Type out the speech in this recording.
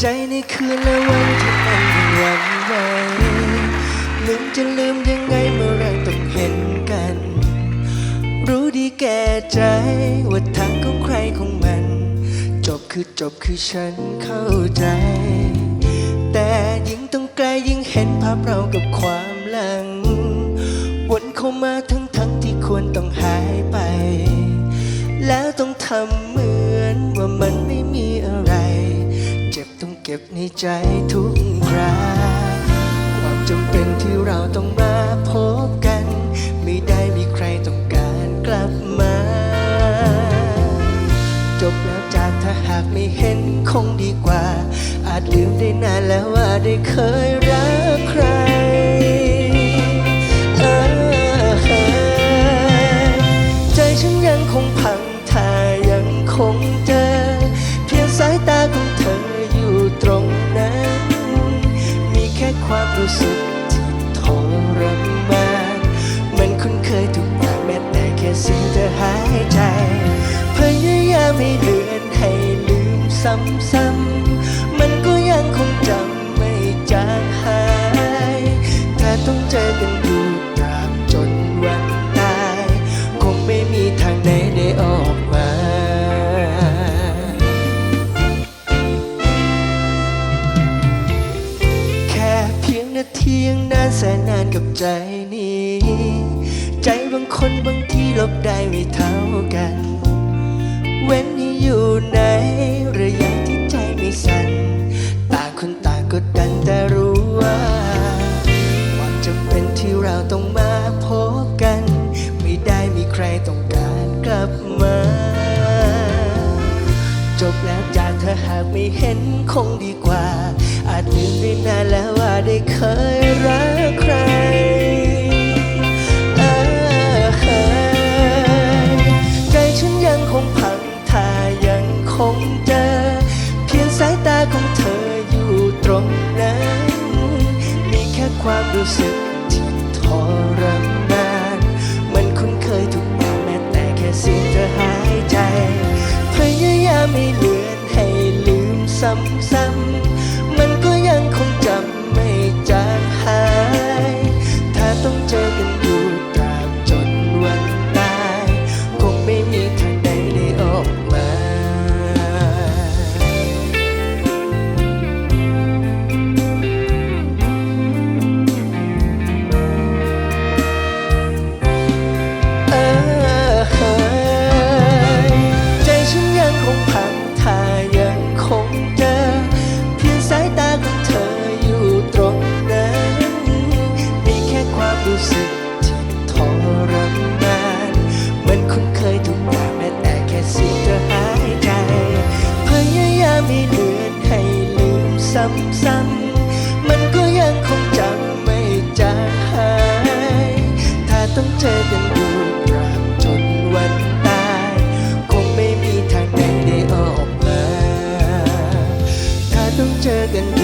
ใจในคืนและวันที่มันหวันไหวลืมจะลืมยังไงเมื่อไรต้องเห็นกัน รู้ดีแก่ใจว่าทางของใครของมัน จบคือจบคือฉันเข้าใจ แต่ยิ่งต้องไกลยิ่งเห็นภาพเรากับความหลัง วนเข้ามาทั้งทั้งที่ควรต้องหายไป แล้วต้องทำเหมือนว่ามันไม่มีอะไร เจ็บต้องเก็บในใจทุกคราความจำเป็นที่เราต้องมาพบกัน ไม่ได้มีใครต้องการกลับมา จบแล้วจากถ้าหากไม่เห็นคงดีกว่า อาจลืมได้นานแล้วว่าได้เคยรักใคร รู้สึกที่ทรมานเหมันคุ้นเคยทุกอย่างแม้แต่แค่เสียงเธอหายใจ พยายามไม่เลือนให้ลืมซ้ำๆมันก็ยังคงจำไม่จางหายถ้าต้องเจอกันอยู่ตาบจนวันตาย คงไม่มีทางไหนได้ออกมา กับใจนี้ ใจบางคนบางทีลบได้ไม่เท่า หากไม่เห็นคงดีกว่า อาจลืมได้นานแล้วว่าได้เคยรักใครใจฉันยังคงพังถ้ายังคงเจอ เพียงสายตาของเธออยู่ตรงนั้น มีแค่ความรู้สึกที่ทรม รู้สึกที่ทรมานมันคุ้นเคยทุกอย่างแม้แต่แค่สียงเธอหายใจ พยายามไม่เลือนให้ลืมซ้ำๆมันก็ยังคงจำไม่จางหาย ถ้าต้องเจอกันอยู่ตราบจนวันตาย คงไม่มีทางไหนได้ออกมา ถ้าต้องเจอกันอยู่